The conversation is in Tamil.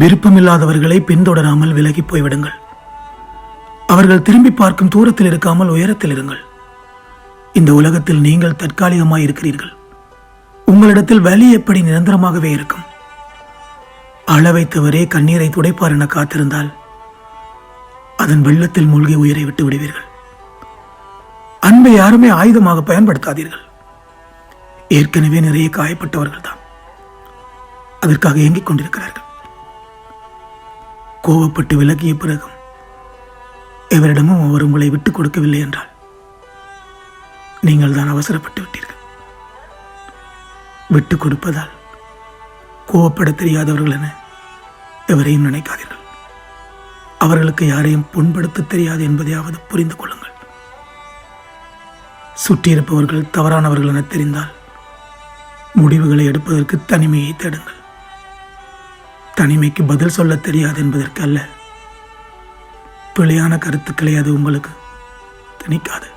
விருப்பமில்லாதவர்களை பின்தொடராமல் விலகி போய்விடுங்கள். அவர்கள் திரும்பி பார்க்கும் தூரத்தில் இருக்காமல் உயரத்தில் இருங்கள். இந்த உலகத்தில் நீங்கள் தற்காலிகமாக இருக்கிறீர்கள். உங்களிடத்தில் வலி எப்படி நிரந்தரமாகவே இருக்கும்? அளவை வைத்தவரே கண்ணீரை துடைப்பார் என காத்திருந்தால் அதன் வெள்ளத்தில் மூழ்கி உயிரை விட்டு விடுவீர்கள். அன்பை யாருமே ஆயுதமாக பயன்படுத்தாதீர்கள். ஏற்கனவே நிறைய காயப்பட்டவர்கள் தான் அதற்காக ஏங்கிக் கொண்டிருக்கிறார்கள். கோவப்பட்டு விலகிய பிறகும் எவரிடமும் அவர் உங்களை விட்டுக் கொடுக்கவில்லை என்றால் நீங்கள் தான் அவசரப்பட்டு விட்டீர்கள். விட்டுக் கொடுப்பதால் கோவப்பட தெரியாதவர்கள் என எவரையும் நினைக்காதீர்கள். அவர்களுக்கு யாரையும் புண்படுத்த தெரியாது என்பதையாவது புரிந்து கொள்ளுங்கள். சுற்றியிருப்பவர்கள் தவறானவர்கள் என தெரிந்தால் முடிவுகளை எடுப்பதற்கு தனிமையை தேடுங்கள். தனிமைக்கு பதில் சொல்ல தெரியாது என்பதற்கு அல்ல பிழையான கருத்துக்களை அது உங்களுக்கு திணிக்காது.